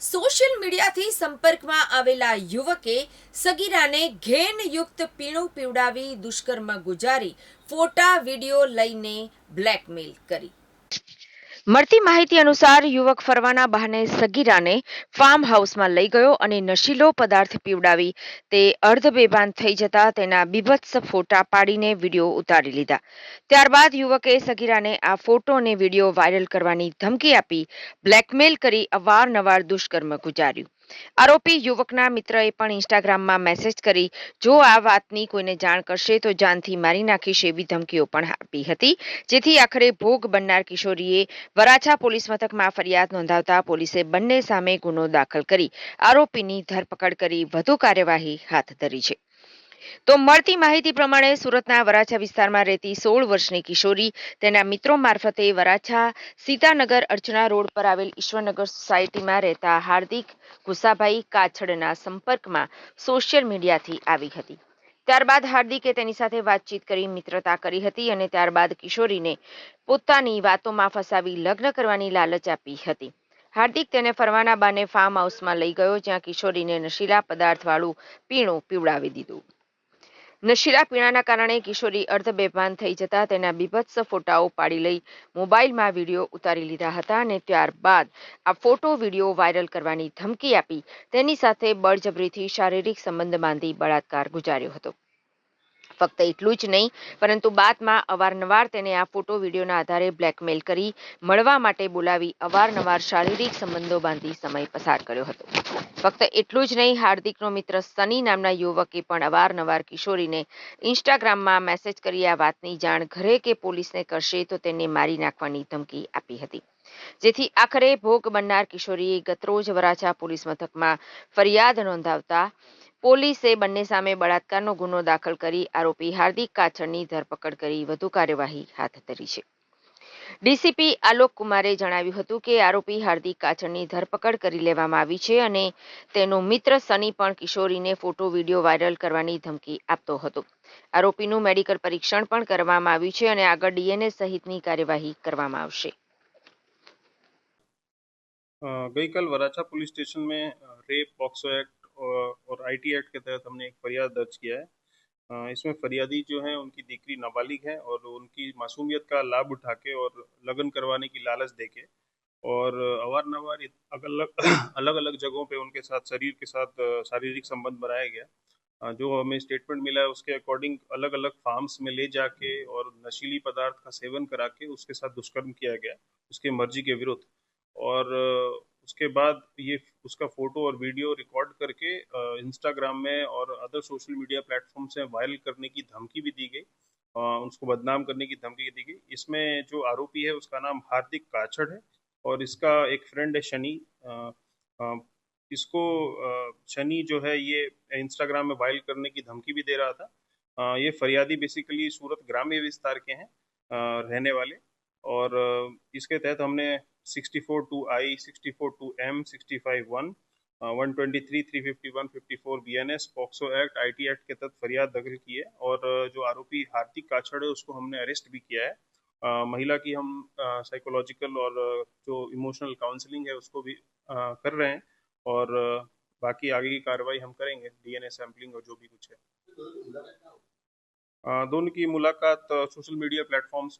Social મીડિયાથી સંપર્કમાં આવેલા યુવકે સગીરાને ઘેનયુક્ત પીણું પીવડાવી દુષ્કર્મ ગુજારી ફોટા, વીડિયો લઈને બ્લેકમેલ કરી. મળતી માહિતી અનુસાર યુવક ફરવાના બહાને સગીરાને ફાર્મ હાઉસમાં લઈ ગયો અને નશીલો પદાર્થ પીવડાવી તે અર્ધ બેભાન થઈ જતા તેના બીભત્સ ફોટા પાડીને વીડિયો ઉતારી લીધા. ત્યારબાદ યુવકે સગીરાને આ ફોટો અને વીડિયો વાયરલ કરવાની ધમકી આપી બ્લેકમેલ કરી અવારનવાર દુષ્કર્મ ગુજાર્યું. આરોપી યુવકના મિત્રએ પણ ઇન્સ્ટાગ્રામમાં મેસેજ કરી, જો આ વાતની કોઈને જાણ કરશે તો જાનથી મારી નાખીશ એવી ધમકીઓ પણ આપી હતી. જેથી આખરે ભોગ બનનાર કિશોરીએ વરાછા પોલીસ મથકમાં ફરિયાદ નોંધાવતા પોલીસે બંને સામે ગુનો દાખલ કરી આરોપીની ધરપકડ કરી વધુ કાર્યવાહી હાથ ધરી છે. તો મળતી માહિતી પ્રમાણે સુરતના વરાછા વિસ્તારમાં રહેતી સોળ વર્ષની કિશોરી તેના મિત્રો મારફતે વરાછા સીતાનગર અર્ચના રોડ પર આવેલ ઈશ્વરનગર સોસાયટીમાં રહેતા હાર્દિક ગુસાભાઈ કાછડના સંપર્કમાં સોશિયલ મીડિયાથી આવી હતી. ત્યારબાદ હાર્દિકે તેની સાથે વાતચીત કરી મિત્રતા કરી હતી અને ત્યારબાદ કિશોરીને પોતાની વાતોમાં ફસાવી લગ્ન કરવાની લાલચ આપી હતી. હાર્દિક તેને ફરવાના બાને ફાર્મ હાઉસમાં લઈ ગયો, જ્યાં કિશોરીને નશીલા પદાર્થવાળું પીણું પીવડાવી દીધું. નશીલા પીણાના કારણે કિશોરી અર્ધ બેભાન થઈ જતા તેના બીભત્સ ફોટાઓ પાડી લઈ મોબાઈલમાં વીડિયો ઉતારી લીધા હતા અને ત્યારબાદ આ ફોટો વીડિયો વાયરલ કરવાની ધમકી આપી. તેની સાથે બળજબરીથી શારીરિક સંબંધ બાંધી બળાત્કાર ગુજાર્યો હતો. ફક્ત એટલું જ નહીં, પરંતુ બાદમાં અવારનવાર તેને આ ફોટો વિડીયોના આધારે બ્લેકમેલ કરી મળવા માટે બોલાવી અવારનવાર શારીરિક સંબંધો બાંધી સમય પસાર કર્યો હતો. ફક્ત એટલું જ નહીં, હાર્દિકનો મિત્ર સની નામના યુવકે પણ અવારનવાર કિશોરીને ઇન્સ્ટાગ્રામમાં મેસેજ કરી આ વાતની જાણ ઘરે કે પોલીસને કરશે તો તેને મારી નાખવાની ધમકી આપી હતી. જેથી આખરે ભોગ બનનાર કિશોરીએ ગતરોજ વરાછા પોલીસ મથકમાં ફરિયાદ નોંધાવતા પોલીસે બંને સામે બળાત્કારનો ગુનો દાખલ કરી આરોપી હાર્દિક કાછડની ધરપકડ કરી વધુ કાર્યવાહી હાથ ધરી છે. ડીસીપી આલોક કુમારે જણાવ્યું હતું કે આરોપી હાર્દિક કાછડની ધરપકડ કરી લેવામાં આવી છે અને તેનો મિત્ર સની પણ કિશોરીને ફોટો, વીડિયો વાયરલ કરવાની ધમકી આપતો હતો. આરોપીનું મેડિકલ પરીક્ષણ પણ કરવામાં આવ્યું છે અને આગળ ડીએનએ સહિતની કાર્યવાહી કરવામાં આવશે. ગઈકાલ વરાછા પોલીસ સ્ટેશન મેં રેપ એક્ટ और, आईटी एक्ट के तहत हमने एक फरियाद दर्ज किया है। इसमें फरियादी जो है उनकी दीकरी नाबालिग है और उनकी मासूमियत का लाभ उठा के और लगन करवाने की लालच दे के और अवारनवार अलग अलग अलग जगहों पे उनके साथ शरीर के साथ शारीरिक संबंध बनाया गया। जो हमें स्टेटमेंट मिला है उसके अकॉर्डिंग अलग अलग फार्म्स में ले जाके और नशीली पदार्थ का सेवन करा के उसके साथ दुष्कर्म किया गया उसके मर्ज़ी के विरुद्ध। और उसके बाद ये उसका फ़ोटो और वीडियो रिकॉर्ड करके इंस्टाग्राम में और अदर सोशल मीडिया प्लेटफॉर्म से वायरल करने की धमकी भी दी गई। उसको बदनाम करने की धमकी दी गई। इसमें जो आरोपी है, उसका नाम हार्दिक काछड़ है और इसका एक फ्रेंड है शनि। इसको शनि जो है, ये इंस्टाग्राम में वायरल करने की धमकी भी दे रहा था। ये फरियादी बेसिकली सूरत ग्राम्य विस्तार के हैं रहने वाले। और इसके तहत हमने 64 two I 64 two M 65 one one twenty three three fifty one fifty four B N S POCSO act IT act के तहत फरियाद दाखिल की है और जो आरोपी हार्दिक काछड़ है उसको हमने अरेस्ट भी किया है। अ, महिला की हम साइकोलॉजिकल और जो इमोशनल काउंसलिंग है उसको भी अ, कर रहे हैं और बाकी आगे की कार्रवाई हम करेंगे डीएनए सैंपलिंग और जो भी कुछ है। दोनों की मुलाकात सोशल मीडिया प्लेटफॉर्म्स